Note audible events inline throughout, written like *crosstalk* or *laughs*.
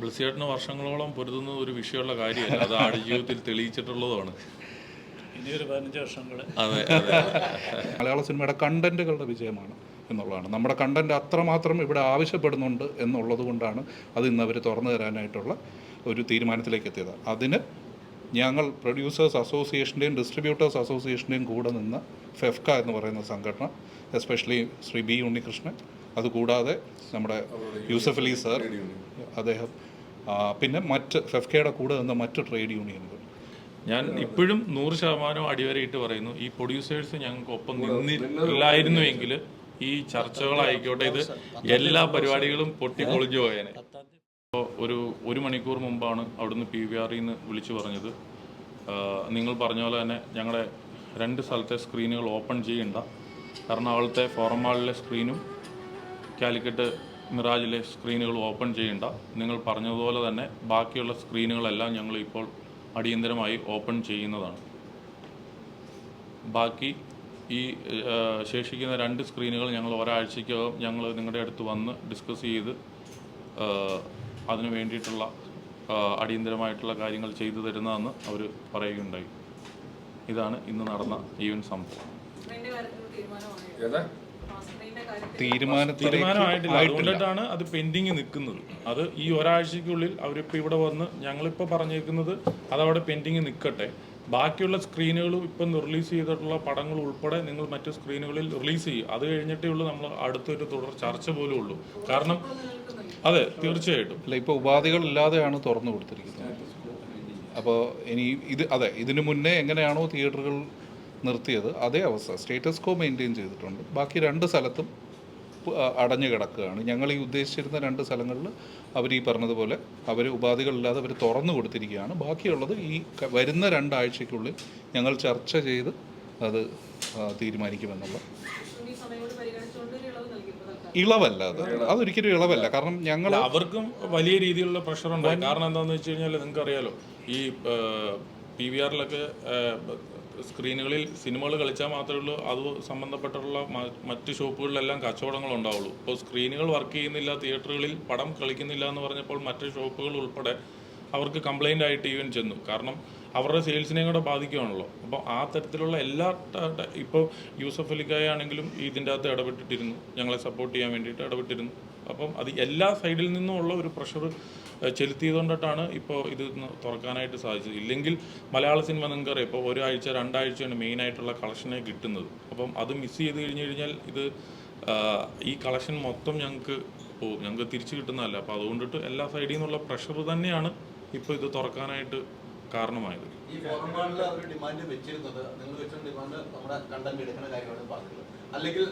ബ്ലസ്സിയേട്ടന് വർഷങ്ങളോളം പൊരുതുന്ന ഒരു വിഷയമുള്ള കാര്യമല്ല. അത് ആടുജീവിതത്തിൽ തെളിയിച്ചിട്ടുള്ളതുമാണ്. ഇനി ഒരു പതിനഞ്ച് വർഷങ്ങൾ അതെ അതെ മലയാള സിനിമയുടെ കണ്ടന്റുകളുടെ വിജയമാണ് എന്നുള്ളതാണ്. നമ്മുടെ കണ്ടന്റ് അത്രമാത്രം ഇവിടെ ആവശ്യപ്പെടുന്നുണ്ട് എന്നുള്ളത് കൊണ്ടാണ് അത് ഇന്ന് അവർ തുറന്നു തരാനായിട്ടുള്ള ഒരു തീരുമാനത്തിലേക്ക് എത്തിയത്. അതിന് ഞങ്ങൾ പ്രൊഡ്യൂസേഴ്സ് അസോസിയേഷന്റെയും ഡിസ്ട്രിബ്യൂട്ടേഴ്സ് അസോസിയേഷന്റെയും കൂടെ നിന്ന് ഫെഫ്ക എന്ന് പറയുന്ന സംഘടന എസ്പെഷ്യലി ശ്രീ ബി ഉണ്ണികൃഷ്ണൻ അതുകൂടാതെ നമ്മുടെ യൂസഫ് അലി സാർ അദ്ദേഹം പിന്നെ മറ്റ് ഫെഫ്കയുടെ കൂടെ നിന്ന മറ്റ് ട്രേഡ് യൂണിയനുകൾ ഞാൻ ഇപ്പോഴും നൂറ് ശതമാനം അടിവരയിട്ട് പറയുന്നു. ഈ പ്രൊഡ്യൂസേഴ്സ് ഞങ്ങൾക്ക് ഒപ്പം നിന്നില്ലായിരുന്നു എങ്കിൽ ഈ ചർച്ചകളായിക്കോട്ടെ ഇത് എല്ലാ പരിപാടികളും പൊട്ടിപ്പൊളിഞ്ഞു പോയേനെ. ഇപ്പോൾ ഒരു ഒരു മണിക്കൂർ മുമ്പാണ് അവിടുന്ന് പി വി ആറിൽ നിന്ന് വിളിച്ചു പറഞ്ഞത്. നിങ്ങൾ പറഞ്ഞ പോലെ തന്നെ ഞങ്ങളുടെ രണ്ട് സ്ഥലത്തെ സ്ക്രീനുകൾ ഓപ്പൺ ചെയ്യണ്ട. എറണാകുളത്തെ ഫോറം മാളിലെ സ്ക്രീനും കാലിക്കറ്റ് മിറാജിലെ സ്ക്രീനുകൾ ഓപ്പൺ ചെയ്യേണ്ട. നിങ്ങൾ പറഞ്ഞതുപോലെ തന്നെ ബാക്കിയുള്ള സ്ക്രീനുകളെല്ലാം ഞങ്ങൾ ഇപ്പോൾ അടിയന്തരമായി ഓപ്പൺ ചെയ്യുന്നതാണ്. ബാക്കി ഈ ശേഷിക്കുന്ന രണ്ട് സ്ക്രീനുകൾ ഞങ്ങൾ ഒരാഴ്ചയ്ക്കകം ഞങ്ങൾ നിങ്ങളുടെ അടുത്ത് വന്ന് ഡിസ്കസ് ചെയ്ത് അതിനു വേണ്ടിയിട്ടുള്ള അടിയന്തരമായിട്ടുള്ള കാര്യങ്ങൾ ചെയ്തു തരുന്നതെന്ന് അവർ പറയുകയുണ്ടായി. ഇതാണ് ഇന്ന് നടന്ന ഈവൻ സംഭവം. തീരുമാനമായിട്ടില്ല. അതുകൊണ്ടിട്ടാണ് അത് പെൻഡിങ് നിൽക്കുന്നത്. അത് ഈ ഒരാഴ്ചക്കുള്ളിൽ അവരിപ്പോൾ ഇവിടെ വന്ന് ഞങ്ങളിപ്പോൾ പറഞ്ഞേക്കുന്നത് അതവിടെ പെൻഡിങ് നിൽക്കട്ടെ. ബാക്കിയുള്ള സ്ക്രീനുകളും ഇപ്പം റിലീസ് ചെയ്തിട്ടുള്ള പടങ്ങൾ ഉൾപ്പെടെ നിങ്ങൾ മറ്റു സ്ക്രീനുകളിൽ റിലീസ് ചെയ്യും അത് കഴിഞ്ഞിട്ടേ ഉള്ളൂ നമ്മൾ അടുത്തൊരു തുടർ ചർച്ച പോലും ഉള്ളൂ. കാരണം അതെ തീർച്ചയായിട്ടും. അല്ല ഇപ്പോൾ ഉപാധികളില്ലാതെയാണ് തുറന്നു കൊടുത്തിരിക്കുന്നത്. അപ്പോൾ ഇനി ഇത് അതെ ഇതിനു മുന്നേ എങ്ങനെയാണോ തിയേറ്ററുകൾ നിർത്തിയത് അതേ അവസ്ഥ. സ്റ്റേറ്റസ് കോ മെയിന്റെയിൻ ചെയ്തിട്ടുണ്ട്. ബാക്കി രണ്ട് സ്ഥലത്തും അടഞ്ഞു കിടക്കുകയാണ്. ഞങ്ങൾ ഈ ഉദ്ദേശിച്ചിരുന്ന രണ്ട് സ്ഥലങ്ങളിൽ അവർ ഈ പറഞ്ഞതുപോലെ അവർ ഉപാധികളില്ലാതെ അവർ തുറന്നു കൊടുത്തിരിക്കുകയാണ്. ബാക്കിയുള്ളത് ഈ വരുന്ന രണ്ടാഴ്ചയ്ക്കുള്ളിൽ ഞങ്ങൾ ചർച്ച ചെയ്ത് അത് തീരുമാനിക്കുമെന്നുള്ള. ഇളവല്ല അത്. അതൊരിക്കലും ഇളവല്ല. കാരണം ഞങ്ങൾ അവർക്കും വലിയ രീതിയിലുള്ള പ്രഷർ ഉണ്ടായി കാരണം എന്താണെന്ന് വെച്ച് കഴിഞ്ഞാൽ നിങ്ങൾക്കറിയാലോ ഈ പി വി ആറിലൊക്കെ സ്ക്രീനുകളിൽ സിനിമകൾ കളിച്ചാൽ മാത്രമേ ഉള്ളൂ. അത് സംബന്ധപ്പെട്ടുള്ള മറ്റ് ഷോപ്പുകളിലെല്ലാം കച്ചവടങ്ങൾ ഉണ്ടാവുള്ളൂ. ഇപ്പോൾ സ്ക്രീനുകൾ വർക്ക് ചെയ്യുന്നില്ല തിയേറ്ററുകളിൽ പടം കളിക്കുന്നില്ല എന്ന് പറഞ്ഞപ്പോൾ മറ്റ് ഷോപ്പുകൾ ഉൾപ്പെടെ അവർക്ക് കംപ്ലൈന്റ് ആയിട്ട് ഈവൻ ചെന്നു. കാരണം അവരുടെ സെയിൽസിനെയും കൂടെ ബാധിക്കുകയാണല്ലോ. അപ്പോൾ ആ തരത്തിലുള്ള എല്ലാ ഇപ്പോൾ യൂസഫ് അലിക്കായ ആണെങ്കിലും ഇതിന്റെ അകത്ത് ഇടപെട്ടിട്ടിരുന്നു. ഞങ്ങളെ സപ്പോർട്ട് ചെയ്യാൻ വേണ്ടിയിട്ട് ഇടപെട്ടിരുന്നു. അപ്പം അത് എല്ലാ സൈഡിൽ നിന്നുമുള്ള ഒരു പ്രഷർ ചെലുത്തിയതുകൊണ്ടിട്ടാണ് ഇപ്പോൾ ഇത് തുറക്കാനായിട്ട് സാധിച്ചത്. ഇല്ലെങ്കിൽ മലയാള സിനിമ നിങ്ങൾക്കറിയാം ഇപ്പോൾ ഒരാഴ്ച രണ്ടാഴ്ചയാണ് മെയിനായിട്ടുള്ള കളക്ഷനെ കിട്ടുന്നത്. അപ്പം അത് മിസ് ചെയ്ത് കഴിഞ്ഞ് കഴിഞ്ഞാൽ ഇത് ഈ കളക്ഷൻ മൊത്തം ഞങ്ങൾക്ക് പോകും. ഞങ്ങൾക്ക് തിരിച്ചു കിട്ടുന്നതല്ല. അപ്പോൾ അതുകൊണ്ടിട്ട് എല്ലാ സൈഡിൽ നിന്നുള്ള പ്രഷർ തന്നെയാണ് ഇപ്പോൾ ഇത് തുറക്കാനായിട്ട് കാരണമായത്. ഈ ഫോർമാറ്റിൽ അവർ ഡിമാൻഡ് വെച്ചിരുന്നത് നിങ്ങൾ ഡിമാൻഡ് കണ്ടന്റ് കാര്യമാണ് അല്ലെങ്കിൽ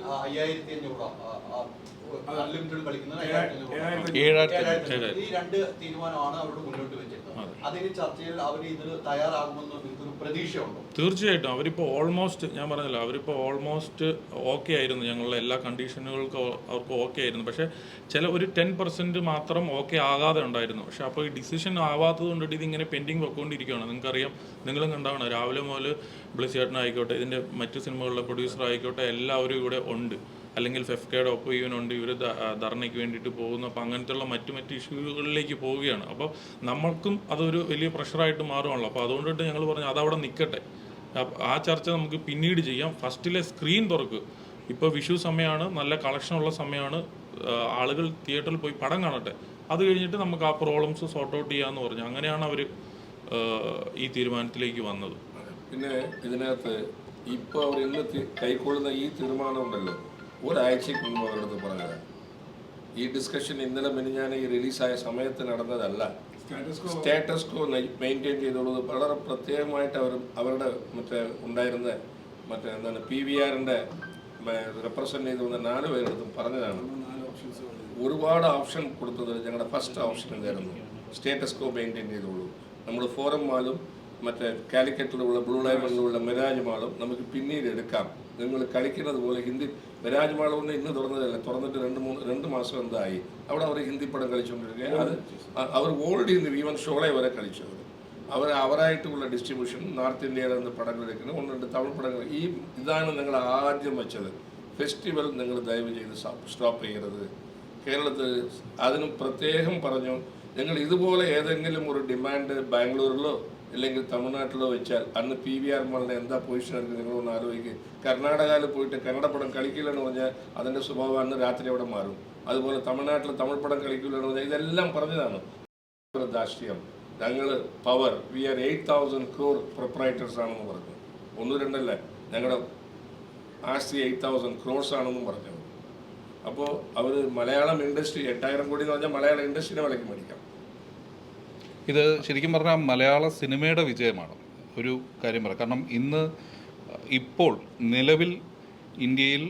അൺലിമിറ്റഡ് കളിക്കുന്നത് ഏഴായിരത്തി ഈ രണ്ട് തീരുമാനമാണ് അവരോട് മുന്നോട്ട് വെച്ചിരുന്നത് അതിന് ചർച്ചയിൽ അവർ ഇതിന് തയ്യാറാകുമെന്ന് നിങ്ങൾക്കൊരു പ്രതീക്ഷയുണ്ടോ. തീർച്ചയായിട്ടും. അവരിപ്പോ ഓൾമോസ്റ്റ് ഞാൻ പറഞ്ഞല്ലോ അവരിപ്പോ ഓൾമോസ്റ്റ് ഓക്കെ ആയിരുന്നു ഞങ്ങളുടെ എല്ലാ കണ്ടീഷനുകൾക്കും അവർക്ക് ഓക്കെ ആയിരുന്നു. പക്ഷേ ചില ഒരു ടെൻ പെർസെന്റ് മാത്രം ഓക്കെ ആകാതെ ഉണ്ടായിരുന്നു. പക്ഷേ അപ്പോൾ ഈ ഡിസിഷൻ ആവാത്തത് കൊണ്ടിട്ട് ഇതിങ്ങനെ പെൻഡിങ് വെക്കൊണ്ടിരിക്കുകയാണ് നിങ്ങൾക്കറിയാം നിങ്ങളും കണ്ടാവണം രാവിലെ മുതൽ ബ്ലസ് ചേട്ടനായിക്കോട്ടെ ഇതിന്റെ മറ്റു സിനിമകളിലെ പ്രൊഡ്യൂസർ ആയിക്കോട്ടെ എല്ലാവരും ഇവിടെ ഉണ്ട്. അല്ലെങ്കിൽ ഫെഫ്കയുടെ ഒപ്പം ഇവനുണ്ട് ഇവർ ധർണയ്ക്ക് വേണ്ടിയിട്ട് പോകുന്നു. അപ്പോൾ അങ്ങനത്തെയുള്ള മറ്റു മറ്റ് ഇഷ്യൂകളിലേക്ക് പോവുകയാണ്. അപ്പോൾ നമ്മൾക്കും അതൊരു വലിയ പ്രഷറായിട്ട് മാറുകയാണല്ലോ. അപ്പോൾ അതുകൊണ്ടിട്ട് ഞങ്ങൾ പറഞ്ഞു അതവിടെ നിൽക്കട്ടെ ആ ചർച്ച നമുക്ക് പിന്നീട് ചെയ്യാം. ഫസ്റ്റിലെ സ്ക്രീൻ തുറക്കുക ഇപ്പോൾ വിഷു സമയമാണ് നല്ല കളക്ഷൻ ഉള്ള സമയമാണ് ആളുകൾ തിയേറ്ററിൽ പോയി പടം കാണട്ടെ. അത് കഴിഞ്ഞിട്ട് നമുക്ക് ആ പ്രോബ്ലംസ് സോർട്ട് ഔട്ട് ചെയ്യാമെന്ന് പറഞ്ഞു. അങ്ങനെയാണ് അവർ ഈ തീരുമാനത്തിലേക്ക് വന്നത്. പിന്നെ ഇതിനകത്ത് ഇപ്പോൾ അവർ ഇന്ന് കൈക്കൊള്ളുന്ന ഈ തീരുമാനം ഉണ്ടല്ലോ. ഒരാഴ്ചയ്ക്ക് മുമ്പ് അവരടുത്ത് പറഞ്ഞത്. ഈ ഡിസ്കഷൻ ഇന്നലെ മെനിഞ്ഞാൻ ഈ റിലീസായ സമയത്ത് നടന്നതല്ല. സ്റ്റാറ്റസ് കോ മെയിന്റെയിൻ ചെയ്തുള്ളത് വളരെ പ്രത്യേകമായിട്ട് അവർ അവരുടെ മറ്റേ ഉണ്ടായിരുന്ന മറ്റേ എന്താണ് പി വി ആറിന്റെ റെപ്രസെന്റ് ചെയ്ത് വന്ന നാല് പേരെടുത്തും പറഞ്ഞതാണ്. ഒരുപാട് ഓപ്ഷൻ കൊടുത്തത് ഞങ്ങളുടെ ഫസ്റ്റ് ഓപ്ഷൻ എന്തായിരുന്നു സ്റ്റേറ്റസ് കോ മെയിന്റെയിൻ ചെയ്തോളൂ നമ്മൾ ഫോറം മാളും മറ്റേ കാലിക്കറ്റിലുള്ള ബ്ലൂ ഡയമണ്ടിലുള്ള മിരാജ് മാളും നമുക്ക് പിന്നീട് എടുക്കാം. നിങ്ങൾ കളിക്കുന്നത് പോലെ ഹിന്ദി മിരാജ് മാൾ കൊണ്ട് ഇന്ന് തുറന്നതല്ല തുറന്നിട്ട് രണ്ട് മൂന്ന് രണ്ട് മാസം എന്തായി? അവിടെ അവർ ഹിന്ദി പടം കളിച്ചുകൊണ്ടിരിക്കുക അത് അവർ ഓൾറെഡി ഹിന്ദി ഈവൻ ഷോളെ വരെ കളിച്ചു അവർ അവരായിട്ടുള്ള ഡിസ്ട്രിബ്യൂഷൻ നോർത്ത് ഇന്ത്യയിൽ നിന്ന് പടങ്ങൾ എടുക്കുന്നത്. ഒന്നുണ്ട് തമിഴ് പടങ്ങൾ. ഈ ഇതാണ് നിങ്ങൾ ആദ്യം വെച്ചത്. ഫെസ്റ്റിവൽ നിങ്ങൾ ദയവ് ചെയ്ത് സ്റ്റോപ്പ് ചെയ്യരുത്. കേരളത്തിൽ അതിനും പ്രത്യേകം പറഞ്ഞു നിങ്ങൾ ഇതുപോലെ ഏതെങ്കിലും ഒരു ഡിമാൻഡ് ബാംഗ്ലൂരിലോ അല്ലെങ്കിൽ തമിഴ്നാട്ടിലോ വെച്ചാൽ അന്ന് പി വി ആർ മാളിന്റെ എന്താ പൊസിഷൻ ആയിരിക്കും നിങ്ങളൊന്ന് ആലോചിക്കുക കർണാടകയിൽ പോയിട്ട് കന്നഡ പടം കളിക്കില്ലെന്ന് പറഞ്ഞാൽ അതിന്റെ സ്വഭാവം അന്ന് രാത്രി അവിടെ മാറും. അതുപോലെ തമിഴ്നാട്ടിൽ തമിഴ് പടം കളിക്കില്ലെന്ന് പറഞ്ഞാൽ ഇതെല്ലാം പറഞ്ഞതാണ്. രാഷ്ട്രീയം. ഞങ്ങൾ power we are eight thousand crore proprietors ആണെന്ന് പറഞ്ഞു. ഒന്നും രണ്ടല്ല. ഞങ്ങളുടെ ആസ്തി എയ്റ്റ് തൗസൻഡ് ക്രോർസ് ആണെന്നും പറഞ്ഞു. അപ്പോൾ അവർ മലയാളം ഇൻഡസ്ട്രി എട്ടായിരം കോടി എന്ന് പറഞ്ഞാൽ മലയാളം ഇൻഡസ്ട്രീനെ വിലക്ക് മേടിക്കാം. ഇത് ശരിക്കും പറഞ്ഞാൽ മലയാള സിനിമയുടെ വിജയമാണ്. ഒരു കാര്യം പറയാം. കാരണം ഇന്ന് ഇപ്പോൾ നിലവിൽ ഇന്ത്യയിൽ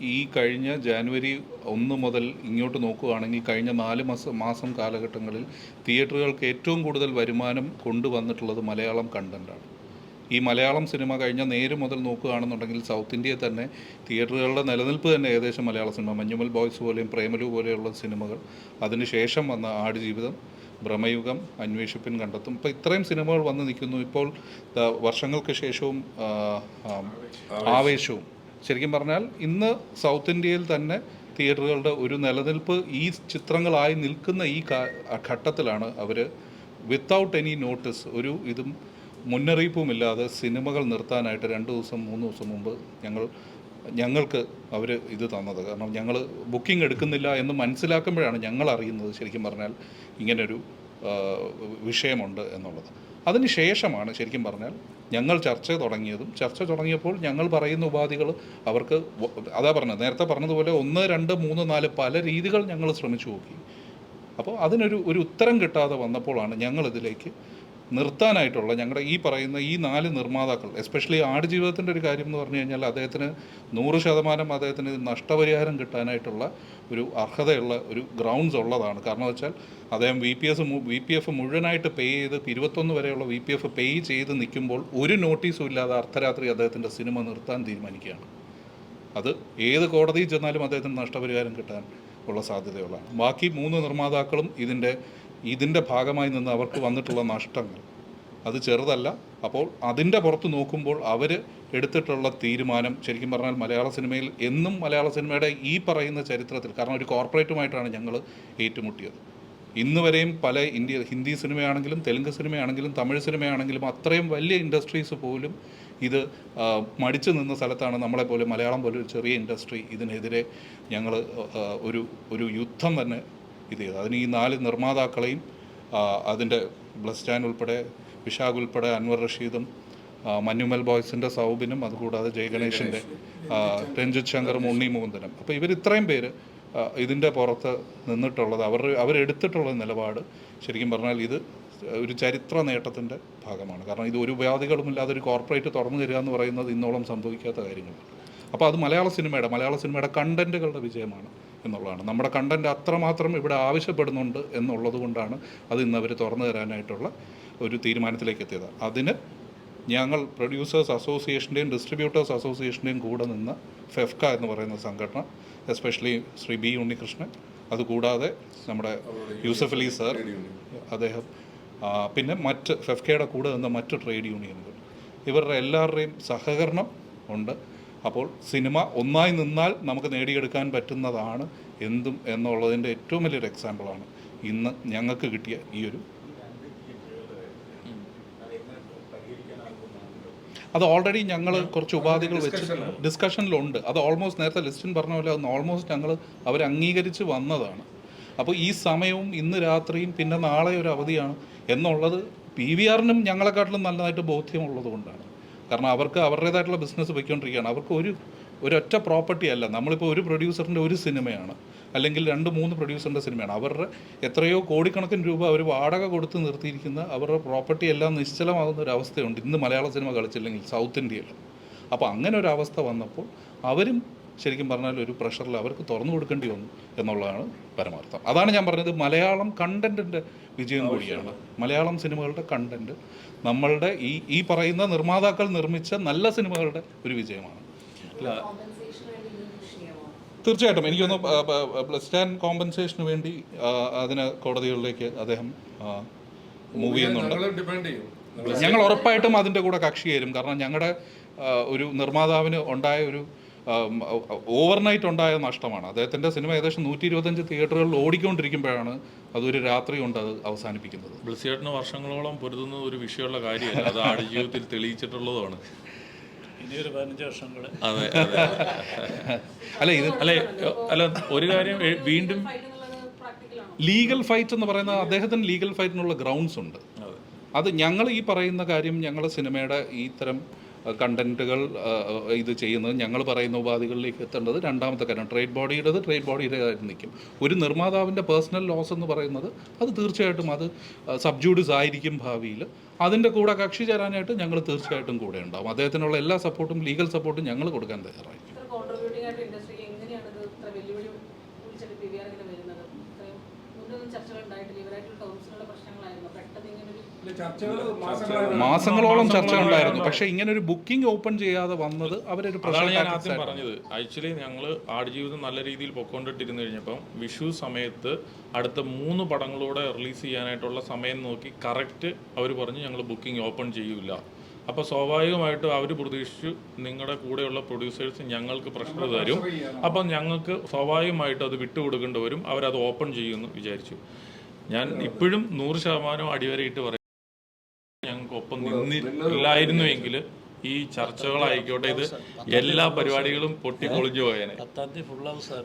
ഈ കഴിഞ്ഞ ജാനുവരി ഒന്ന് മുതൽ ഇങ്ങോട്ട് നോക്കുകയാണെങ്കിൽ കഴിഞ്ഞ നാല് മാസം മാസം കാലഘട്ടങ്ങളിൽ തിയേറ്ററുകൾക്ക് ഏറ്റവും കൂടുതൽ വരുമാനം കൊണ്ടുവന്നിട്ടുള്ളത് മലയാളം കണ്ടന്റാണ് ഈ മലയാളം സിനിമ കഴിഞ്ഞ നേര് മുതൽ നോക്കുകയാണെന്നുണ്ടെങ്കിൽ സൗത്ത് ഇന്ത്യയിൽ തന്നെ തിയേറ്ററുകളുടെ നിലനിൽപ്പ് തന്നെ ഏകദേശം മലയാള സിനിമ. മഞ്ഞുമൽ ബോയ്സ് പോലെയും പ്രേമലു പോലെയുള്ള സിനിമകൾ അതിനുശേഷം വന്ന ആടുജീവിതം. ഭ്രമയുഗം അന്വേഷിപ്പിൻ കണ്ടെത്തും. ഇപ്പോൾ ഇത്രയും സിനിമകൾ വന്നു നിൽക്കുന്നു. ഇപ്പോൾ വർഷങ്ങൾക്ക് ശേഷവും ആവേശവും. ശരിക്കും പറഞ്ഞാൽ ഇന്ന് സൗത്ത് ഇന്ത്യയിൽ തന്നെ തിയേറ്ററുകളുടെ ഒരു നിലനിൽപ്പ് ഈ ചിത്രങ്ങളായി നിൽക്കുന്ന ഈ ഘട്ടത്തിലാണ് അവർ വിത്തൗട്ട് എനി നോട്ടീസ് ഒരു ഇതും മുന്നറിയിപ്പുമില്ലാതെ സിനിമകൾ നിർത്താനായിട്ട് രണ്ട് ദിവസം മൂന്ന് ദിവസം മുമ്പ് ഞങ്ങൾ ഞങ്ങൾക്ക് അവർ ഇത് തന്നത്. കാരണം ഞങ്ങൾ ബുക്കിംഗ് എടുക്കുന്നില്ല എന്ന് മനസ്സിലാക്കുമ്പോഴാണ് ഞങ്ങൾ അറിയുന്നത് ശരിക്കും പറഞ്ഞാൽ ഇങ്ങനൊരു വിഷയമുണ്ട് എന്നുള്ളത്. അതിന് ശേഷമാണ് ശരിക്കും പറഞ്ഞാൽ ഞങ്ങൾ ചർച്ച തുടങ്ങിയതും ചർച്ച തുടങ്ങിയപ്പോൾ ഞങ്ങൾ പറയുന്ന ഉപാധികൾ അവർക്ക് അതാ പറഞ്ഞത് നേരത്തെ പറഞ്ഞതുപോലെ ഒന്ന് രണ്ട് മൂന്ന് നാല് പല രീതികൾ ഞങ്ങൾ ശ്രമിച്ചു നോക്കി. അപ്പോൾ അതിനൊരു ഒരു ഉത്തരം കിട്ടാതെ വന്നപ്പോഴാണ് ഞങ്ങളിതിലേക്ക് നിർത്താനായിട്ടുള്ള ഞങ്ങളുടെ ഈ പറയുന്ന ഈ നാല് നിർമ്മാതാക്കൾ എസ്പെഷ്യലി ആടുജീവിതത്തിന്റെ ഒരു കാര്യം എന്ന് പറഞ്ഞു കഴിഞ്ഞാൽ അദ്ദേഹത്തിന് നൂറ് ശതമാനം അദ്ദേഹത്തിന് നഷ്ടപരിഹാരം കിട്ടാനായിട്ടുള്ള ഒരു അർഹതയുള്ള ഒരു ഗ്രൗണ്ട്സ് ഉള്ളതാണ്. കാരണം വെച്ചാൽ അദ്ദേഹം V P S V P F മുഴുവനായിട്ട് പേ ചെയ്ത് ഇരുപത്തൊന്ന് വരെയുള്ള വി പി എഫ് പേ ചെയ്ത് നിൽക്കുമ്പോൾ ഒരു നോട്ടീസും ഇല്ലാതെ അർദ്ധരാത്രി അദ്ദേഹത്തിന്റെ സിനിമ നിർത്താൻ തീരുമാനിക്കുകയാണ്. അത് ഏത് കോടതിയിൽ ചെന്നാലും അദ്ദേഹത്തിന് നഷ്ടപരിഹാരം കിട്ടാൻ ഉള്ള സാധ്യതയുള്ളതാണ്. ബാക്കി മൂന്ന് നിർമ്മാതാക്കളും ഇതിന്റെ ഇതിന്റെ ഭാഗമായി നിന്ന് അവർക്ക് വന്നിട്ടുള്ള നഷ്ടങ്ങൾ. അത് ചെറുതല്ല. അപ്പോൾ അതിന്റെ പുറത്ത് നോക്കുമ്പോൾ അവർ എടുത്തിട്ടുള്ള തീരുമാനം ശരിക്കും പറഞ്ഞാൽ മലയാള സിനിമയിൽ എന്നും മലയാള സിനിമയുടെ ഈ പറയുന്ന ചരിത്രത്തിൽ കാരണം ഒരു കോർപ്പറേറ്റുമായിട്ടാണ് ഞങ്ങൾ ഏറ്റുമുട്ടിയത്. ഇന്ന് വരെയും പല ഇന്ത്യ ഹിന്ദി സിനിമയാണെങ്കിലും തെലുങ്ക് സിനിമയാണെങ്കിലും തമിഴ് സിനിമയാണെങ്കിലും അത്രയും വലിയ ഇൻഡസ്ട്രീസ് പോലും ഇത് മടിച്ചു നിന്ന സ്ഥലത്താണ് നമ്മളെപ്പോലെ മലയാളം പോലെ ഒരു ചെറിയ ഇൻഡസ്ട്രി ഇതിനെതിരെ ഞങ്ങൾ ഒരു ഒരു യുദ്ധം തന്നെ ഇത് ചെയ്തത്. അതിന് ഈ നാല് നിർമ്മാതാക്കളെയും അതിന്റെ ബ്ലസ്റ്റാൻ ഉൾപ്പെടെ വിശാഖ് ഉൾപ്പെടെ അൻവർ റഷീദും മഞ്ഞുമൽ ബോയ്സിന്റെ സൗബിനും അതുകൂടാതെ ജയഗണേഷിന്റെ രഞ്ജിത് ശങ്കറും ഉണ്ണി മുകുന്ദനും. അപ്പോൾ ഇവർ ഇത്രയും പേര് ഇതിന്റെ പുറത്ത് നിന്നിട്ടുള്ളത് അവർ അവരെടുത്തിട്ടുള്ള നിലപാട് ശരിക്കും പറഞ്ഞാൽ ഇത് ഒരു ചരിത്ര നേട്ടത്തിന്റെ ഭാഗമാണ്. കാരണം ഇത് ഒരു ഉപാധികളുമില്ലാതെ ഒരു കോർപ്പറേറ്റ് തുറന്നു തരിക എന്ന് പറയുന്നത് ഇന്നോളം സംഭവിക്കാത്ത കാര്യങ്ങളാണ്. അപ്പോൾ അത് മലയാള സിനിമയുടെ മലയാള സിനിമയുടെ കണ്ടന്റുകളുടെ വിജയമാണ്. എന്നുള്ളതാണ്. നമ്മുടെ കണ്ടന്റ് അത്രമാത്രം ഇവിടെ ആവശ്യപ്പെടുന്നുണ്ട് എന്നുള്ളത് കൊണ്ടാണ് അത് ഇന്ന് അവർ തുറന്നു തരാനായിട്ടുള്ള ഒരു തീരുമാനത്തിലേക്ക് എത്തിയത്. അതിന് ഞങ്ങൾ പ്രൊഡ്യൂസേഴ്സ് അസോസിയേഷന്റെയും ഡിസ്ട്രിബ്യൂട്ടേഴ്സ് അസോസിയേഷന്റെയും കൂടെ നിന്ന് ഫെഫ്ക എന്ന് പറയുന്ന സംഘടന എസ്പെഷ്യലി ശ്രീ ബി ഉണ്ണികൃഷ്ണൻ അതുകൂടാതെ നമ്മുടെ യൂസഫ് അലി സാർ അദ്ദേഹം പിന്നെ മറ്റ് ഫെഫ്കയുടെ കൂടെ നിന്ന മറ്റ് ട്രേഡ് യൂണിയനുകൾ. ഇവരുടെ എല്ലാവരുടെയും സഹകരണം ഉണ്ട്. അപ്പോൾ സിനിമ ഒന്നായി നിന്നാൽ നമുക്ക് നേടിയെടുക്കാൻ പറ്റുന്നതാണ് എന്തും എന്നുള്ളതിന്റെ ഏറ്റവും വലിയൊരു എക്സാമ്പിളാണ് ഇന്ന് ഞങ്ങൾക്ക് കിട്ടിയ ഈ ഒരു അത് ഓൾറെഡി ഞങ്ങൾ കുറച്ച് ഉപാധികൾ വെച്ച് ഡിസ്കഷനിലുണ്ട് അത് ഓൾമോസ്റ്റ് നേരത്തെ ലിസ്റ്റിൻ പറഞ്ഞ പോലെ അതൊന്ന് ഓൾമോസ്റ്റ് ഞങ്ങൾ അവർ അംഗീകരിച്ച് വന്നതാണ്. അപ്പോൾ ഈ സമയവും ഇന്ന് രാത്രിയും പിന്നെ നാളെ ഒരു അവധിയാണ് എന്നുള്ളത് പി വി ആറിനും ഞങ്ങളെക്കാട്ടിലും നല്ലതായിട്ട് ബോധ്യമുള്ളത് കൊണ്ടാണ് കാരണം അവർക്ക് അവരുടേതായിട്ടുള്ള ബിസിനസ് പോയിക്കൊണ്ടിരിക്കുകയാണ്. അവർക്ക് ഒരു ഒരൊറ്റ പ്രോപ്പർട്ടി അല്ല. നമ്മളിപ്പോൾ ഒരു പ്രൊഡ്യൂസറിന്റെ ഒരു സിനിമയാണ്. അല്ലെങ്കിൽ രണ്ട് മൂന്ന് പ്രൊഡ്യൂസറിന്റെ സിനിമയാണ്. അവരുടെ എത്രയോ കോടിക്കണക്കിന് രൂപ അവർ വാടക കൊടുത്ത് നിർത്തിയിരിക്കുന്ന അവരുടെ പ്രോപ്പർട്ടി എല്ലാം നിശ്ചലമാകുന്ന ഒരു അവസ്ഥയുണ്ട്. ഇന്ന് മലയാള സിനിമ കളിച്ചില്ലെങ്കിൽ സൗത്ത് ഇന്ത്യയിൽ. അപ്പോൾ അങ്ങനെ ഒരു അവസ്ഥ വന്നപ്പോൾ അവരും ശരിക്കും പറഞ്ഞാൽ ഒരു പ്രഷറിൽ അവർക്ക് തുറന്നു കൊടുക്കേണ്ടി വന്നു എന്നുള്ളതാണ് പരമാർത്ഥം. അതാണ് ഞാൻ പറഞ്ഞത്. മലയാളം കണ്ടന്റിന്റെ വിജയം കൂടിയാണ്. മലയാളം സിനിമകളുടെ കണ്ടന്റ് നമ്മളുടെ ഈ ഈ പറയുന്ന നിർമ്മാതാക്കൾ നിർമ്മിച്ച നല്ല സിനിമകളുടെ ഒരു വിജയമാണ്. തീർച്ചയായിട്ടും. എനിക്കൊന്ന് പ്ലസ് ടാൻ കോമ്പൻസേഷന് വേണ്ടി അതിന് കോടതികളിലേക്ക് അദ്ദേഹം മൂവ് ചെയ്യുന്നുണ്ട്. ഞങ്ങൾ ഉറപ്പായിട്ടും അതിന്റെ കൂടെ കക്ഷി ചേരും കാരണം ഞങ്ങളുടെ ഒരു നിർമ്മാതാവിന് ഉണ്ടായ ഒരു ഓവർനൈറ്റ് ഉണ്ടായ നഷ്ടമാണ്. അദ്ദേഹത്തിന്റെ സിനിമ ഏകദേശം നൂറ്റി ഇരുപത്തഞ്ച് തിയേറ്ററുകളിൽ ഓടിക്കൊണ്ടിരിക്കുമ്പോഴാണ് അതൊരു രാത്രി കൊണ്ട് അത് അവസാനിപ്പിക്കുന്നത്. ബ്ലസ്സിയേട്ടന് വർഷങ്ങളോളം പൊരുതുന്ന ഒരു വിഷയമുള്ള കാര്യമല്ല. അത് ആടുജീവിതത്തിൽ തെളിയിച്ചിട്ടുള്ളതാണ് ഇനിയൊരു പതിനഞ്ച് വർഷങ്ങൾ അതെ അതെ അല്ല ഇത് അല്ലെ അല്ല ഒരു കാര്യം എ- വീണ്ടും ലീഗൽ ഫൈറ്റ് എന്ന് പറയുന്നത് അദ്ദേഹത്തിന് ലീഗൽ ഫൈറ്റിനുള്ള ഗ്രൗണ്ട്സ് ഉണ്ട്. അതെ. ഞങ്ങൾ ഈ പറയുന്ന കാര്യം ഞങ്ങളുടെ സിനിമയുടെ ഈ തരം കണ്ടന്റുകൾ ഇത് ചെയ്യുന്നത് ഞങ്ങൾ പറയുന്ന ഉപാധികളിലേക്ക് എത്തേണ്ടത് രണ്ടാമത്തെ കാര്യം ട്രേഡ് ബോഡിയുടേത് ട്രേഡ് ബോഡിയുടെ കാര്യം നിൽക്കും. ഒരു നിർമ്മാതാവിന്റെ പേഴ്സണൽ ലോസ് എന്ന് പറയുന്നത് അത് തീർച്ചയായിട്ടും അത് സബ്ജൂഡ്യൂസ് ആയിരിക്കും ഭാവിയിൽ. അതിന്റെ കൂടെ കക്ഷി ചേരാനായിട്ട് ഞങ്ങൾ തീർച്ചയായിട്ടും കൂടെ ഉണ്ടാവും. അദ്ദേഹത്തിനുള്ള എല്ലാ സപ്പോർട്ടും ലീഗൽ സപ്പോർട്ടും ഞങ്ങൾ കൊടുക്കാൻ തയ്യാറായിരിക്കും ഇത്ര കോൺട്രിബ്യൂട്ടിംഗ് ആയിട്ട് ഇൻഡസ്ട്രി എങ്ങനെയാണ് ഇത് ഇത്ര വെല്ലുവിളി വിളിച്ചിട്ട് പി വി ആർ ഇങ്ങനെ വരുന്നത് ഇത്രയും മുന്നൊന്നും ചർച്ചകൾ ഉണ്ടായിട്ടില്ല ഇവരായിട്ടുള്ള ടേംസിനുള്ള പ്രശ്നങ്ങളായിരുന്നു പെട്ടെന്ന് ഇങ്ങനെ ഒരു മാസങ്ങളോളം ചർച്ച ഉണ്ടായിരുന്നു. പക്ഷേ ഇങ്ങനെ ഒരു ബുക്കിംഗ് ഓപ്പൺ ചെയ്യാതെ വന്നത് അവരൊരു അതാണ് ഞാൻ ആദ്യം പറഞ്ഞത്. ആക്ച്വലി ഞങ്ങൾ ആടുജീവിതം നല്ല രീതിയിൽ പൊക്കോണ്ടിട്ടിരുന്നു കഴിഞ്ഞപ്പം വിഷു സമയത്ത് അടുത്ത മൂന്ന് പടങ്ങളൂടെ റിലീസ് ചെയ്യാനായിട്ടുള്ള സമയം നോക്കി കറക്റ്റ് അവർ പറഞ്ഞു ഞങ്ങൾ ബുക്കിംഗ് ഓപ്പൺ ചെയ്യൂല. അപ്പോൾ സ്വാഭാവികമായിട്ടും അവർ പ്രതീക്ഷിച്ചു നിങ്ങളുടെ കൂടെയുള്ള പ്രൊഡ്യൂസേഴ്സ് ഞങ്ങൾക്ക് പ്രഷർ തരും. അപ്പം ഞങ്ങൾക്ക് സ്വാഭാവികമായിട്ടും അത് വിട്ടുകൊടുക്കേണ്ടി വരും. അവരത് ഓപ്പൺ ചെയ്യുമെന്ന് വിചാരിച്ചു. ഞാൻ ഇപ്പോഴും നൂറ് ശതമാനം അടിവരയിട്ട് പറയും. ഞങ്ങൾക്ക് നിന്നില്ലായിരുന്നു എങ്കിൽ ഈ ചർച്ചകളായിക്കോട്ടെ ഇത് എല്ലാ പരിപാടികളും പൊട്ടിപ്പൊളിഞ്ഞു പോയേനെ.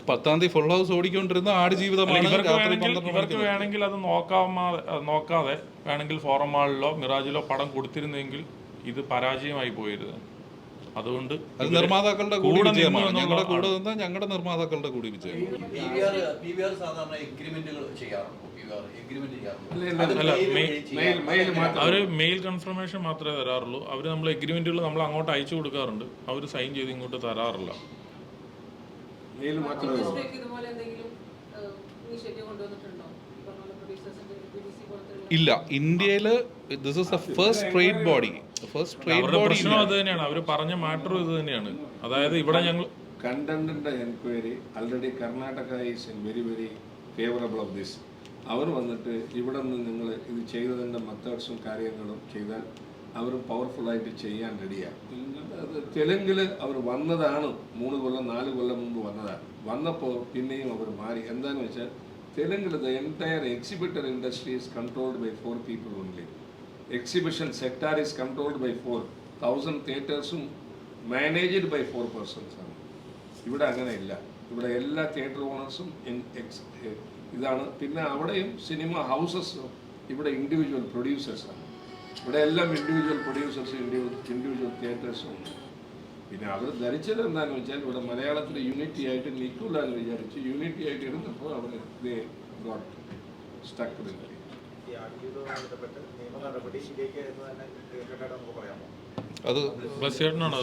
പത്താം തീയതി ഫുൾ ഹൗസ് ഓടിക്കൊണ്ടിരുന്ന വേണമെങ്കിൽ പന്ത്രണ്ട് ഇവർക്ക് വേണമെങ്കിൽ അത് നോക്കാതെ നോക്കാതെ വേണമെങ്കിൽ ഫോറം മാളിലോ മിറാജിലോ പടം കൊടുത്തിരുന്നെങ്കിൽ ഇത് പരാജയമായി പോയിരുന്നു. അതുകൊണ്ട് അത് നിർമ്മാതാക്കളുടെ കൂടി വിജയമാണ്. ഞങ്ങളുടെ കൂടെ. നിന്ന് ഞങ്ങളുടെ നിർമ്മാതാക്കളുടെ കൂടി വിജയമാണ്. അവർ മെയിൽ- മെയിൽ മാത്രം. അവർ മെയിൽ കൺഫർമേഷൻ മാത്രമേ തരാറുള്ളൂ. അവർ നമ്മൾ എഗ്രിമെന്റുകൾ നമ്മൾ അങ്ങോട്ട് അയച്ചു കൊടുക്കാറുണ്ട്. അവർ സൈൻ ചെയ്ത് ഇങ്ങോട്ട് തരാറില്ല. ഇല്ല ഇന്ത്യയിൽ this is the first trade body അവരുടെ ബോഡി പ്രശ്നം അത് തന്നെയാണ്. അവർ പറഞ്ഞ മാറ്റർ ഇത് തന്നെയാണ്. അതായത് ഇവിടെ ഞങ്ങൾ enquiry already Karnataka is in very very favourable of this അവർ വന്നിട്ട് ഇവിടെ നിന്ന് നിങ്ങൾ ഇത് ചെയ്തതിന്റെ മെത്തേഡ്സും കാര്യങ്ങളും ചെയ്താൽ അവർ പവർഫുള്ളായിട്ട് ചെയ്യാൻ റെഡിയാണ് അത് തെലുങ്കിൽ അവർ വന്നതാണ് മൂന്ന് കൊല്ലം നാല് കൊല്ലം മുമ്പ് വന്നതാണ്. വന്നപ്പോൾ പിന്നെയും അവർ മാറി. എന്താണെന്ന് വെച്ചാൽ തെലുങ്കിൽ the entire exhibitor industry is controlled by four people only sector is controlled by four thousand തിയേറ്റേഴ്സും managed by four persons ആണ്. ഇവിടെ അങ്ങനെയില്ല ഇവിടെ എല്ലാ തിയേറ്റർ ഓണേഴ്സും ഇതാണ്. പിന്നെ അവിടെയും സിനിമ ഹൗസസ് ഇവിടെ ഇൻഡിവിജ്വൽ പ്രൊഡ്യൂസേഴ്സാണ് ഇവിടെ എല്ലാം ഇൻഡിവിജ്വൽ പ്രൊഡ്യൂസേഴ്സും ഇൻഡിവിജ്വൽ തിയേറ്റേഴ്സും ഉണ്ട്. പിന്നെ അവർ ധരിച്ചത് എന്താണെന്ന് വെച്ചാൽ ഇവിടെ മലയാളത്തിൽ യൂണിറ്റി ആയിട്ട് നിൽക്കില്ല എന്ന് വിചാരിച്ച് യൂണിറ്റി ആയിട്ട് എടുത്തപ്പോൾ അവർ സ്റ്റക്ക് അത് ബസ്സേട്ടനാണ്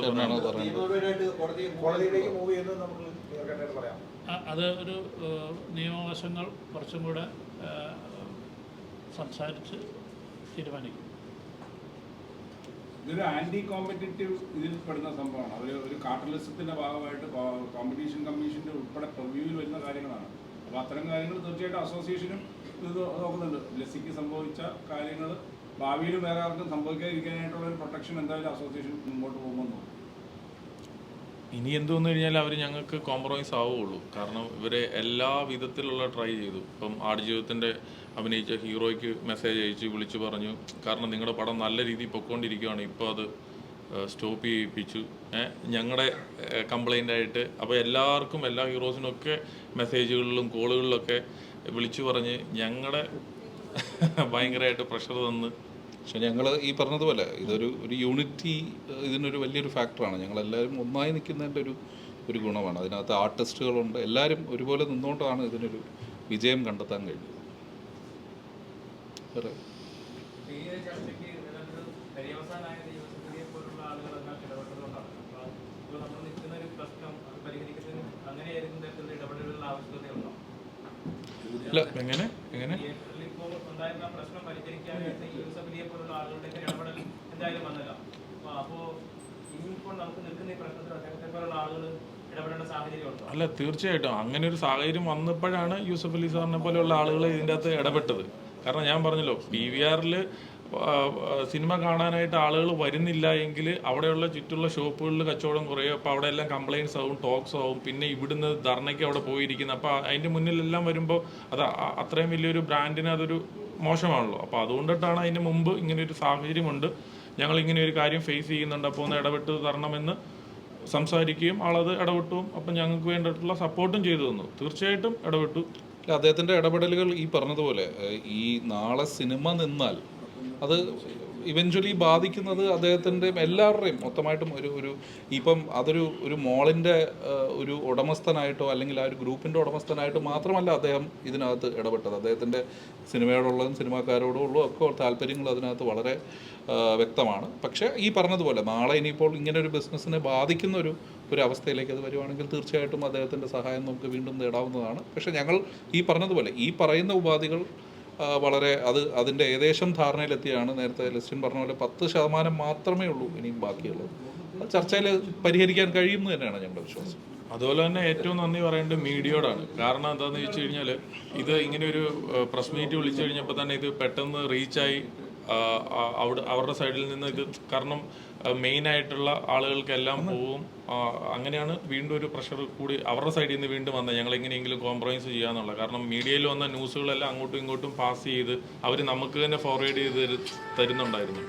അത് ഒരു നിയമവശങ്ങൾ കുറച്ചും കൂടെ സംസാരിച്ച് തീരുമാനിക്കും. ഇതൊരു ആന്റി കോമ്പറ്റീവ് ഇതിൽ പെടുന്ന സംഭവമാണ്. അവർ ഒരു കാർട്ടലിസത്തിന്റെ ഭാഗമായിട്ട് കോമ്പറ്റീഷൻ കമ്മീഷന്റെ ഉൾപ്പെടെ പ്രിവ്യൂവിൽ വരുന്ന കാര്യങ്ങളാണ്. അപ്പോൾ അത്തരം കാര്യങ്ങൾ തീർച്ചയായിട്ടും അസോസിയേഷനും ഇത് നോക്കുന്നുണ്ട്. ലസിക്ക് സംഭവിച്ച കാര്യങ്ങൾ ഭാവിയിൽ വേറെ ആർക്കും സംഭവിക്കാതിരിക്കാനായിട്ടുള്ള ഒരു പ്രൊട്ടക്ഷൻ എന്തായാലും അസോസിയേഷൻ മുമ്പോട്ട് പോകുമെന്ന് ഇനി എന്തോന്ന് കഴിഞ്ഞാൽ അവർ ഞങ്ങൾക്ക് കോംപ്രമൈസ് ആവുകയുള്ളൂ. കാരണം ഇവരെ എല്ലാ വിധത്തിലുള്ള ട്രൈ ചെയ്തു. ഇപ്പം ആടുജീവിതത്തിന്റെ അഭിനയിച്ച ഹീറോയ്ക്ക് മെസ്സേജ് അയച്ച് വിളിച്ചു പറഞ്ഞു. കാരണം നിങ്ങളുടെ പടം നല്ല രീതിയിൽ പൊക്കോണ്ടിരിക്കുകയാണ് ഇപ്പോൾ അത് സ്റ്റോപ്പ് ചെയ്യിപ്പിച്ചു. ഞങ്ങളുടെ കംപ്ലൈന്റ് ആയിട്ട്. അപ്പോൾ എല്ലാവർക്കും എല്ലാ ഹീറോസിനൊക്കെ മെസ്സേജുകളിലും കോളുകളിലൊക്കെ വിളിച്ചു പറഞ്ഞ് ഞങ്ങളുടെ *laughs* ഭയങ്കരമായിട്ട് പ്രഷർ തന്ന് പക്ഷെ ഞങ്ങൾ ഈ പറഞ്ഞതുപോലെ ഇതൊരു ഒരു യൂണിറ്റി ഇതിനൊരു വലിയൊരു ഫാക്ടറാണ് ഞങ്ങളെല്ലാവരും ഒന്നായി നിൽക്കുന്നതിന്റെ ഒരു ഒരു ഗുണമാണ്. അതിനകത്ത് ആർട്ടിസ്റ്റുകളുണ്ട് എല്ലാവരും ഒരുപോലെ നിന്നുകൊണ്ടാണ് ഇതിനൊരു വിജയം കണ്ടെത്താൻ കഴിഞ്ഞത്. വേറെ? ഇല്ല എങ്ങനെ? എങ്ങനെ? അല്ല തീർച്ചയായിട്ടും. അങ്ങനെ ഒരു സാഹചര്യം വന്നപ്പോഴാണ് യൂസഫ് അലി സാറിനെ പോലെയുള്ള ആളുകൾ ഇതിന്റെ അകത്ത് ഇടപെട്ടത്. കാരണം ഞാൻ പറഞ്ഞല്ലോ പി വി ആറിൽ സിനിമ കാണാനായിട്ട് ആളുകൾ വരുന്നില്ല എങ്കിൽ അവിടെയുള്ള ചുറ്റുള്ള ഷോപ്പുകളിൽ കച്ചവടം കുറയും. അപ്പോൾ അവിടെ എല്ലാം കംപ്ലയിൻസ് ആവും ടോക്സ് ആവും. പിന്നെ ഇവിടുന്ന് ധർണയ്ക്ക് അവിടെ പോയിരിക്കുന്നത് അപ്പോൾ അതിന്റെ മുന്നിലെല്ലാം വരുമ്പോൾ അത് അത്രയും വലിയൊരു ബ്രാൻഡിന് അതൊരു മോശമാണല്ലോ. അപ്പോൾ അതുകൊണ്ടിട്ടാണ് അതിന് മുമ്പ് ഇങ്ങനെ ഒരു സാഹചര്യമുണ്ട്. ഞങ്ങൾ ഇങ്ങനെ ഒരു കാര്യം ഫേസ് ചെയ്യുന്നുണ്ട്. അപ്പോൾ ഒന്ന് ഇടപെട്ട് തരണമെന്ന് സംസാരിക്കുകയും ആളത് ഇടപെട്ടു. അപ്പം ഞങ്ങൾക്ക് വേണ്ടിയിട്ടുള്ള സപ്പോർട്ടും ചെയ്തു തന്നു. തീർച്ചയായിട്ടും ഇടപെട്ടു. അദ്ദേഹത്തിന്റെ ഇടപെടലുകൾ ഈ പറഞ്ഞതുപോലെ ഈ നാളെ സിനിമ നിന്നാൽ അത് ഇവഞ്ച്വലി ബാധിക്കുന്നത് അദ്ദേഹത്തിന്റെ എല്ലാവരുടെയും മൊത്തമായിട്ടും ഒരു ഒരു ഇപ്പം അതൊരു ഒരു മോളിന്റെ ഒരു ഉടമസ്ഥനായിട്ടോ അല്ലെങ്കിൽ ആ ഒരു ഗ്രൂപ്പിന്റെ ഉടമസ്ഥനായിട്ടോ മാത്രമല്ല അദ്ദേഹം ഇതിനകത്ത് ഇടപെട്ടത്. അദ്ദേഹത്തിന്റെ സിനിമയോടുള്ളതും സിനിമാക്കാരോടും ഉള്ളതും ഒക്കെ താല്പര്യങ്ങൾ അതിനകത്ത് വളരെ വ്യക്തമാണ്. പക്ഷേ ഈ പറഞ്ഞതുപോലെ നാളെ ഇനിയിപ്പോൾ ഇങ്ങനെ ഒരു ബിസിനസ്സിനെ ബാധിക്കുന്ന ഒരു ഒരു അവസ്ഥയിലേക്ക് അത് വരുവാണെങ്കിൽ തീർച്ചയായിട്ടും അദ്ദേഹത്തിന്റെ സഹായം നമുക്ക് വീണ്ടും നേടാവുന്നതാണ്. പക്ഷേ ഞങ്ങൾ ഈ പറഞ്ഞതുപോലെ ഈ പറയുന്ന ഉപാധികൾ വളരെ അത് അതിന്റെ ഏകദേശം ധാരണയിലെത്തിയാണ് നേരത്തെ ലിസ്റ്റിൻ പറഞ്ഞ പോലെ പത്ത് ശതമാനം മാത്രമേ ഉള്ളൂ ഇനിയും ബാക്കിയുള്ളത്. അത് ചർച്ചയിൽ പരിഹരിക്കാൻ കഴിയുമെന്ന് തന്നെയാണ് ഞങ്ങളുടെ വിശ്വാസം. അതുപോലെ തന്നെ ഏറ്റവും നന്ദി പറയേണ്ടത് മീഡിയയോടാണ്. കാരണം എന്താണെന്ന് വെച്ച് കഴിഞ്ഞാൽ ഇത് ഇങ്ങനെ ഒരു പ്രസ് മീറ്റ് വിളിച്ചു കഴിഞ്ഞപ്പോൾ തന്നെ ഇത് പെട്ടെന്ന് റീച്ചായി അവിടെ അവരുടെ സൈഡിൽ നിന്ന് ഇത് കാരണം മെയിൻ ആയിട്ടുള്ള ആളുകൾക്കെല്ലാം പോവും. അങ്ങനെയാണ് വീണ്ടും ഒരു പ്രഷർ കൂടി അവരുടെ സൈഡിൽ നിന്ന് വീണ്ടും വന്നത്. ഞങ്ങൾ എങ്ങനെയെങ്കിലും കോംപ്രമൈസ് ചെയ്യാന്നുള്ള. കാരണം മീഡിയയിൽ വന്ന ന്യൂസുകളെല്ലാം അങ്ങോട്ടും ഇങ്ങോട്ടും പാസ് ചെയ്ത് അവർ നമുക്ക് തന്നെ ഫോർവേഡ് ചെയ്ത് തരുന്നുണ്ടായിരുന്നു.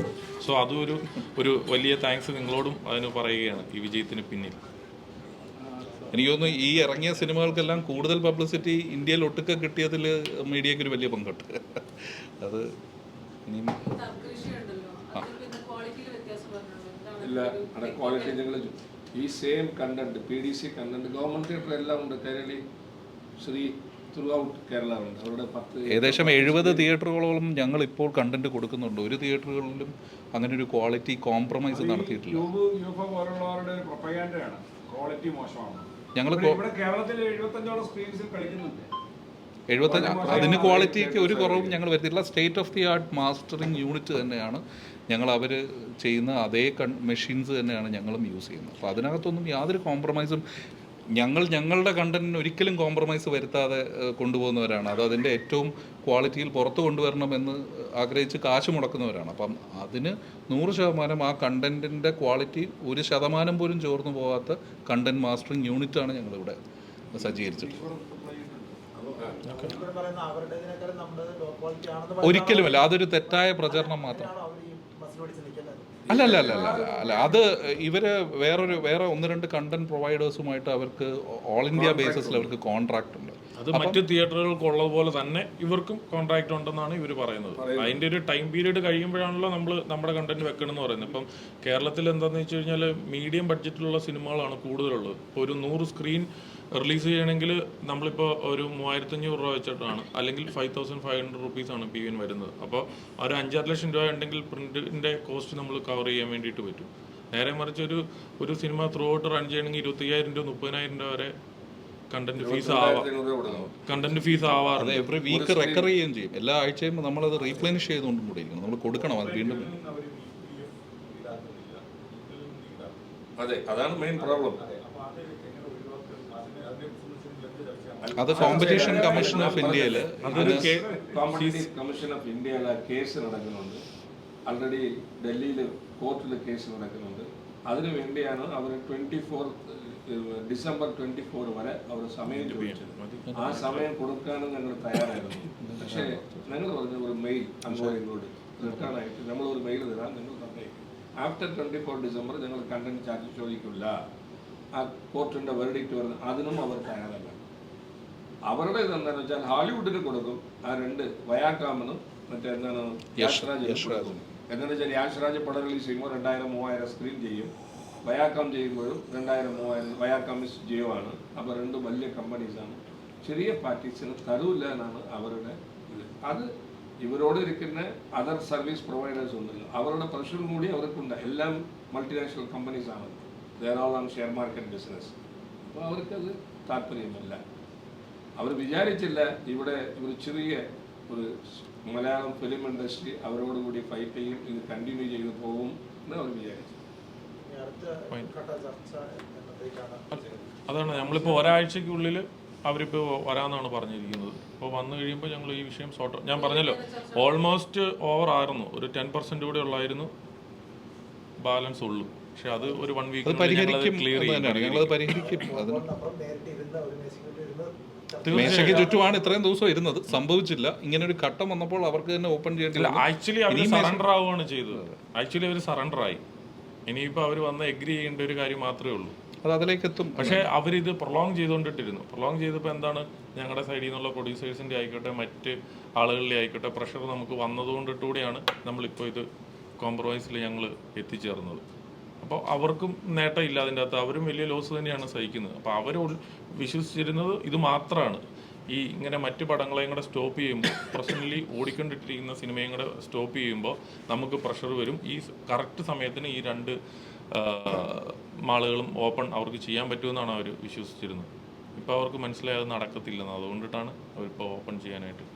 സോ അതും ഒരു ഒരു വലിയ താങ്ക്സ് നിങ്ങളോടും അതിന് പറയുകയാണ് ഈ വിജയത്തിന് പിന്നിൽ. എനിക്ക് തോന്നുന്നു ഈ ഇറങ്ങിയ സിനിമകൾക്കെല്ലാം കൂടുതൽ പബ്ലിസിറ്റി ഇന്ത്യയിൽ ഒട്ടുക്കെ കിട്ടിയതിൽ മീഡിയയ്ക്ക് ഒരു വലിയ പങ്കുണ്ട് അത് ഇനിയും തർക്ക വിഷയമുണ്ടല്ലോ അതിൽ പിന്നെ ക്വാളിറ്റിയിൽ വ്യത്യാസം പറഞ്ഞല്ലോ എന്താണ് ഇല്ല. അവിടെ ക്വാളിറ്റി ഞങ്ങൾ ഈ same content P D C content government theatre എല്ലാം ഉണ്ട്. കേരളി ശ്രീ ഏകദേശം എഴുപത് തിയേറ്ററുകളോളം ഞങ്ങൾ ഇപ്പോൾ കണ്ടന്റ് കൊടുക്കുന്നുണ്ട്. ഒരു തിയേറ്ററുകളിലും അങ്ങനെ ഒരു ക്വാളിറ്റി കോംപ്രമൈസ് നടത്തിയിട്ടില്ല. ഞങ്ങൾ കേരളത്തിൽ എഴുപത്തഞ്ചോളം സ്ക്രീൻസിൽ കളിക്കുന്നുണ്ട്. എഴുപത്തഞ്ച് അതിന് ക്വാളിറ്റിക്ക് ഒരു കുറവും ഞങ്ങൾ വരുത്തിയിട്ടില്ല. State of the art mastering unit തന്നെയാണ് ഞങ്ങൾ അവർ ചെയ്യുന്ന അതേ കൺ മെഷീൻസ് തന്നെയാണ് ഞങ്ങളും യൂസ് ചെയ്യുന്നത്. അപ്പോൾ അതിനകത്തൊന്നും യാതൊരു കോംപ്രമൈസും ഞങ്ങൾ ഞങ്ങളുടെ കണ്ടന്റിന് ഒരിക്കലും കോംപ്രമൈസ് വരുത്താതെ കൊണ്ടുപോകുന്നവരാണ്. അത് അതിന്റെ ഏറ്റവും ക്വാളിറ്റിയിൽ പുറത്ത് കൊണ്ടുവരണമെന്ന് ആഗ്രഹിച്ച് കാശ് മുടക്കുന്നവരാണ്. അപ്പം അതിന് നൂറ് ശതമാനം ആ കണ്ടന്റിന്റെ ക്വാളിറ്റി ഒരു ശതമാനം പോലും ചോർന്നു പോകാത്ത കണ്ടന്റ് മാസ്റ്ററിങ് യൂണിറ്റാണ് ഞങ്ങളിവിടെ സജ്ജീകരിച്ചിട്ടുള്ളത് ഇവിടെ പറയുന്ന അവരുടേതിനേക്കാളും നമ്മുടെ ലോ ക്വാളിറ്റി ആണെന്ന് ഒരിക്കലുമല്ല അതൊരു തെറ്റായ പ്രചരണം മാത്രം. അല്ല അല്ല അല്ല അല്ല അല്ല അത് ഇവർ വേറൊരു വേറെ ഒന്ന് രണ്ട് കണ്ടന്റ് പ്രൊവൈഡേഴ്സുമായിട്ട് അവർക്ക് ഓൾ ഇന്ത്യ ബേസിസിൽ അവർക്ക് കോൺട്രാക്ട് ഉണ്ട്. അത് മറ്റ് തിയേറ്ററുകൾക്ക് ഉള്ളതുപോലെ തന്നെ ഇവർക്കും കോൺട്രാക്ട് ഉണ്ടെന്നാണ് ഇവർ പറയുന്നത്. അതിന്റെ ഒരു ടൈം പീരീഡ് കഴിയുമ്പോഴാണല്ലോ നമ്മൾ നമ്മുടെ കണ്ടന്റ് വെക്കണമെന്ന് പറയുന്നത്. ഇപ്പം കേരളത്തിൽ എന്താണെന്ന് വെച്ച് കഴിഞ്ഞാൽ മീഡിയം ബഡ്ജറ്റിലുള്ള സിനിമകളാണ് കൂടുതലുള്ളത്. ഇപ്പോൾ ഒരു നൂറ് സ്ക്രീൻ റിലീസ് ചെയ്യണമെങ്കിൽ നമ്മളിപ്പോൾ ഒരു മൂവായിരത്തഞ്ഞൂറ് രൂപ വെച്ചിട്ടാണ്. അല്ലെങ്കിൽ ഫൈവ് തൗസൻഡ് ഫൈവ് ഹൺഡ്രഡ് റുപ്പീസാണ് പി എൻ വരുന്നത്. അപ്പോൾ ഒരു അഞ്ചാറ് ലക്ഷം രൂപ ഉണ്ടെങ്കിൽ പ്രിന്റിന്റെ കോസ്റ്റ് നമ്മൾ കവർ ചെയ്യാൻ വേണ്ടിയിട്ട് പറ്റും. നേരെ മറിച്ച് ഒരു ഒരു സിനിമ ത്രൂ ഔട്ട് റൺ ചെയ്യണമെങ്കിൽ ഇരുപത്തി അയ്യായിരം രൂപ മുപ്പതിനായിരം രൂപ വരെ കണ്ടന്റ് ഫീസ് ആവാം കണ്ടന്റ് ഫീസ് ആവാറുണ്ട്. എവറി വീക്ക് റെക്കർ ചെയ്യുകയും ചെയ്യും. എല്ലാ ആഴ്ചയും നമ്മളത് റീപ്ലേനിഷ് ചെയ്തുകൊണ്ടും കൂടി ഇരിക്കണം. നമ്മൾ കൊടുക്കണം അത് വീണ്ടും അതെ അതാണ് മെയിൻ പ്രോബ്ലം അത് കോമ്പറ്റീഷൻ കമ്മീഷൻ ഓഫ് ഇന്ത്യയിൽ കമ്മീഷൻ ഓഫ് ഇന്ത്യയിൽ കേസ് നടക്കുന്നുണ്ട്. ആൾറെഡി ഡൽഹിയിൽ കോർട്ടിൽ കേസ് നടക്കുന്നുണ്ട്. അതിനു വേണ്ടിയാണ് അവർ twenty four December twenty four വരെ അവർ സമയം ചോദിച്ചത്. ആ സമയം കൊടുക്കാനും ഞങ്ങൾ തയ്യാറായിരുന്നു. പക്ഷേ ഞങ്ങൾ പറഞ്ഞ ഒരു മെയിൽ അങ്ങോട്ട് റിട്ടേൺ ആയിട്ട് നമ്മൾ ഒരു മെയിൽ തരാം നിങ്ങൾ തന്നേക്കും. ആഫ്റ്റർ ട്വന്റി ഫോർ ഡിസംബർ ഞങ്ങൾ കണ്ടന്റ് ചാർജ് ചോദിക്കില്ല. ആ കോർട്ടിന്റെ വെർഡിക്റ്റ് വരുന്നത് അതിനും അവർ തയ്യാറല്ല. അവരുടെ ഇതെന്താണെന്ന് വെച്ചാൽ ഹോളിവുഡിന് കൊടുക്കും ആ രണ്ട് വയാക്കാമെന്നും മറ്റേ എന്താണ് യാഷ്രാജ് എന്താണെന്ന് വെച്ചാൽ യാഷ്രാജ് പടം റിലീസ് ചെയ്യുമ്പോൾ രണ്ടായിരം മൂവായിരം സ്ക്രീൻ ചെയ്യും. വയാക്കാം ചെയ്യുമ്പോഴും രണ്ടായിരം മൂവായിരം വയാക്കാം മിസ് ജിയോ ആണ് അപ്പോൾ രണ്ട് വലിയ കമ്പനീസാണ് ചെറിയ പാർട്ടീസിന് തരൂല്ല എന്നാണ് അവരുടെ ഇത്. അത് ഇവരോട് ഇരിക്കുന്ന അതർ സർവീസ് പ്രൊവൈഡേഴ്സ് ഉണ്ടല്ലോ അവരുടെ പ്രഷറും കൂടി അവർക്കുണ്ട്. എല്ലാം മൾട്ടിനാഷണൽ കമ്പനീസ് ആണ്. ഓൺ ഷെയർ മാർക്കറ്റ് ബിസിനസ് അപ്പോൾ അവർക്കത് താല്പര്യമല്ല. അവർ വിചാരിച്ചില്ല ഇവിടെ ഒരു ചെറിയ ഒരു മലയാളം ഫിലിം ഇൻഡസ്ട്രി അവരോടുകൂടി ഫൈറ്റ് ചെയ്യും ഇത് കണ്ടിന്യൂ ചെയ്ത് പോകും എന്ന് അവർ വിചാരിച്ചു. അതാണ് നമ്മളിപ്പോൾ ഒരാഴ്ചക്കുള്ളിൽ അവരിപ്പോൾ വരാമെന്നാണ് പറഞ്ഞിരിക്കുന്നത്. അപ്പോൾ വന്നു കഴിയുമ്പോൾ ഞങ്ങൾ ഈ വിഷയം സോർട്ട് ഞാൻ പറഞ്ഞല്ലോ ഓൾമോസ്റ്റ് ഓവർ ആയിരുന്നു. ഒരു ടെൻ പെർസെന്റ് കൂടെ ഉള്ളായിരുന്നു. ബാലൻസ് ഉള്ളൂ. പക്ഷെ അത് ഒരു വൺ വീക്ക് പരിഹരിക്കും ഞങ്ങളത് പരിഹരിക്കും. അതിന് ഇരുന്ന ഒരു മേശയ്ക്ക് ചുറ്റുമാണ് ഇത്രയും ദിവസം ഇരുന്നത്. സംഭവിച്ചില്ല. ഇങ്ങനെ ഒരു ഘട്ടം വന്നപ്പോൾ അവർക്ക് തന്നെ ഓപ്പൺ ചെയ്യേണ്ടി ഇല്ല ആക്ച്വലി അവർ സറണ്ടർ ആവുകയാണ് ചെയ്തത്. ആക്ച്വലി അവർ സറണ്ടർ ആയി. ഇനിയിപ്പോൾ അവർ വന്ന് എഗ്രി ചെയ്യേണ്ട ഒരു കാര്യം മാത്രമേ ഉള്ളൂ. അത് അതിലേക്ക് എത്തും പക്ഷേ അവരിത് പ്രൊലോങ് ചെയ്തുകൊണ്ടിട്ടിരുന്നു. പ്രൊലോങ് ചെയ്തപ്പോൾ എന്താണ്? ഞങ്ങളുടെ സൈഡിൽ നിന്നുള്ള പ്രൊഡ്യൂസേഴ്സിന്റെ ആയിക്കോട്ടെ മറ്റ് ആളുകളുടെ ആയിക്കോട്ടെ പ്രഷർ നമുക്ക് വന്നതുകൊണ്ടിട്ടുകൂടിയാണ് നമ്മളിപ്പോൾ ഇത് കോംപ്രമൈസിൽ ഞങ്ങൾ എത്തിച്ചേർന്നത്. അപ്പോൾ അവർക്കും നേട്ടമില്ല അതിന്റെ അകത്ത്. അവരും വലിയ ലോസ് തന്നെയാണ് സഹിക്കുന്നത്. അപ്പോൾ അവർ വിശ്വസിച്ചിരുന്നത് ഇത് മാത്രമാണ് ഈ ഇങ്ങനെ മറ്റു പടങ്ങളെയും കൂടെ സ്റ്റോപ്പ് ചെയ്യുമ്പോൾ പ്രസന്റലി ഓടിക്കൊണ്ടിട്ടിരിക്കുന്ന സിനിമയും കൂടെ സ്റ്റോപ്പ് ചെയ്യുമ്പോൾ നമുക്ക് പ്രഷർ വരും. ഈ കറക്റ്റ് സമയത്തിന് ഈ രണ്ട് മാളുകളും ഓപ്പൺ അവർക്ക് ചെയ്യാൻ പറ്റുമെന്നാണ് അവർ വിശ്വസിച്ചിരുന്നത്. ഇപ്പോൾ അവർക്ക് മനസ്സിലായത് നടക്കത്തില്ലെന്ന്. അതുകൊണ്ടിട്ടാണ് അവരിപ്പോൾ ഓപ്പൺ ചെയ്യാനായിട്ട്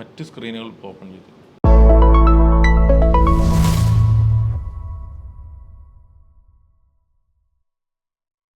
മറ്റ് സ്ക്രീനുകൾ ഓപ്പൺ ചെയ്തത്.